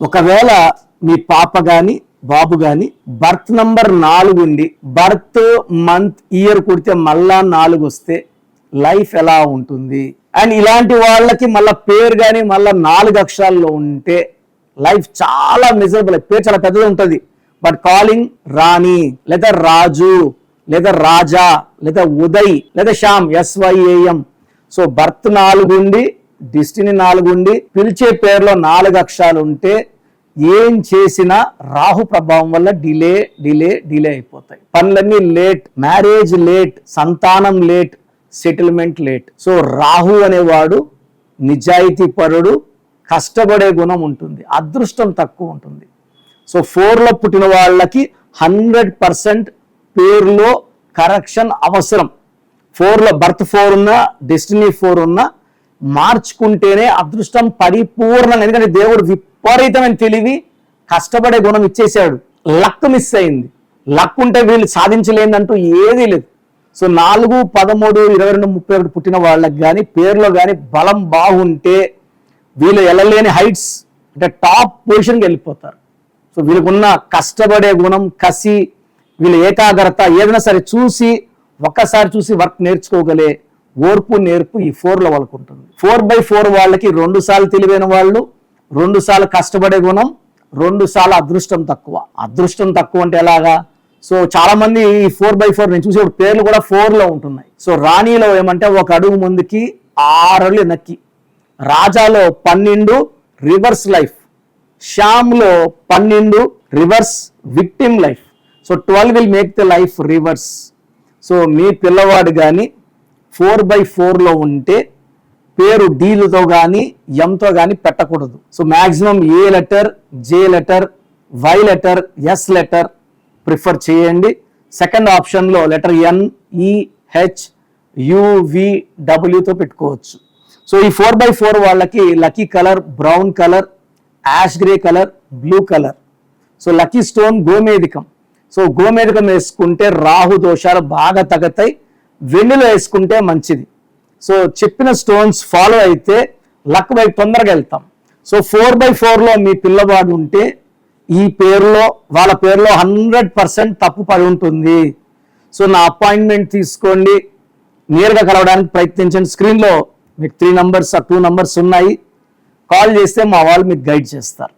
ఒకవేళ మీ పాప గాని బాబు గాని బర్త్ నంబర్ నాలుగు ఉండి బర్త్ మంత్ ఇయర్ కుడితే మళ్ళా నాలుగు వస్తే లైఫ్ ఎలా ఉంటుంది? అండ్ ఇలాంటి వాళ్ళకి మళ్ళీ పేరు కానీ మళ్ళీ నాలుగు అక్షరాల్లో ఉంటే లైఫ్ చాలా మిజరబుల్ పేరు చాలా పెద్దది ఉంటుంది. బట్ కాలింగ్ రాణి లేదా రాజు లేదా రాజా లేదా ఉదయ్ లేదా శ్యామ్ ఎస్వైఏఎం సో బర్త్ నాలుగు ఉండి డిస్టిని నాలుగు ఉండి పిలిచే పేరులో నాలుగు అక్షరాలు ఉంటే ఏం చేసినా రాహు ప్రభావం వల్ల డిలే డిలే డిలే అయిపోతాయి. పనులన్నీ లేట్ మ్యారేజ్ లేట్ సంతానం late settlement late. So Rahu అనేవాడు నిజాయితీ పరుడు కష్టపడే గుణం ఉంటుంది అదృష్టం తక్కువ ఉంటుంది. సో ఫోర్లో పుట్టిన వాళ్ళకి హండ్రెడ్ పర్సెంట్ పేరులో కరెక్షన్ అవసరం. ఫోర్లో బర్త్ ఫోర్ ఉన్నా డెస్టినీ ఫోర్ ఉన్నా మార్చుకుంటేనే అదృష్టం పరిపూర్ణంగా ఎందుకంటే దేవుడు విపరీతమైన తెలివి కష్టపడే గుణం ఇచ్చేసాడు లక్ మిస్ అయింది. లక్ ఉంటే వీళ్ళు సాధించలేదంటూ ఏదీ లేదు. సో నాలుగు పదమూడు ఇరవై రెండు ముప్పై ఒకటి పుట్టిన వాళ్ళకి కానీ పేరులో కానీ బలం బాగుంటే వీళ్ళు వెళ్ళలేని హైట్స్ అంటే టాప్ పొజిషన్కి వెళ్ళిపోతారు. సో వీళ్ళకున్న కష్టపడే గుణం కసి వీళ్ళ ఏకాగ్రత ఏదైనా సరే చూసి ఒక్కసారి చూసి వర్క్ నేర్చుకోగలే ఓర్పు నేర్పు ఈ ఫోర్లో వాళ్ళకు ఉంటుంది. ఫోర్ బై ఫోర్ వాళ్ళకి రెండు సార్లు తెలివైన వాళ్ళు రెండు సార్లు కష్టపడే గుణం రెండు సార్లు అదృష్టం తక్కువ. అదృష్టం తక్కువ అంటే ఎలాగా? సో చాలా మంది ఈ ఫోర్ బై ఫోర్ నేను చూసే పేర్లు కూడా ఫోర్లో ఉంటున్నాయి. సో రాణిలో ఏమంటే ఒక అడుగు ముందుకి ఆరు నక్కి రాజాలో పన్నెండు రివర్స్ లైఫ్ శ్యామ్లో పన్నెండు reverse victim life. So twelve will make the life reverse. So మీ పిల్లవాడు కానీ ఫోర్ బై ఫోర్లో ఉంటే పేరు డీలతో కానీ ఎంతో కానీ పెట్టకూడదు. So maximum A letter J letter Y letter S letter prefer చేయండి. సెకండ్ ఆప్షన్లో letter N E H UV డబ్ల్యూతో పెట్టుకోవచ్చు. సో ఈ ఫోర్ బై ఫోర్ వాళ్ళకి lucky colour brown colour ash grey colour blue colour so lucky stone గోమేధికం. So గోమేధికం వేసుకుంటే రాహు దోషాలు బాగా తగ్గుతాయి. వెన్నులో వేసుకుంటే మంచిది. సో చెప్పిన స్టోన్స్ ఫాలో అయితే లక్ వైపు తొందరగా వెళ్తాం. సో ఫోర్ బై ఫోర్లో మీ పిల్లవాడు ఉంటే ఈ పేరులో వాళ్ళ పేరులో హండ్రెడ్ పర్సెంట్ తప్పు పడి ఉంటుంది. సో నా అపాయింట్మెంట్ తీసుకోండి. నేరుగా కలవడానికి ప్రయత్నించండి. స్క్రీన్లో మీకు త్రీ నంబర్స్ టూ నంబర్స్ ఉన్నాయి. కాల్ చేస్తే మా వాళ్ళు మీకు గైడ్ చేస్తారు.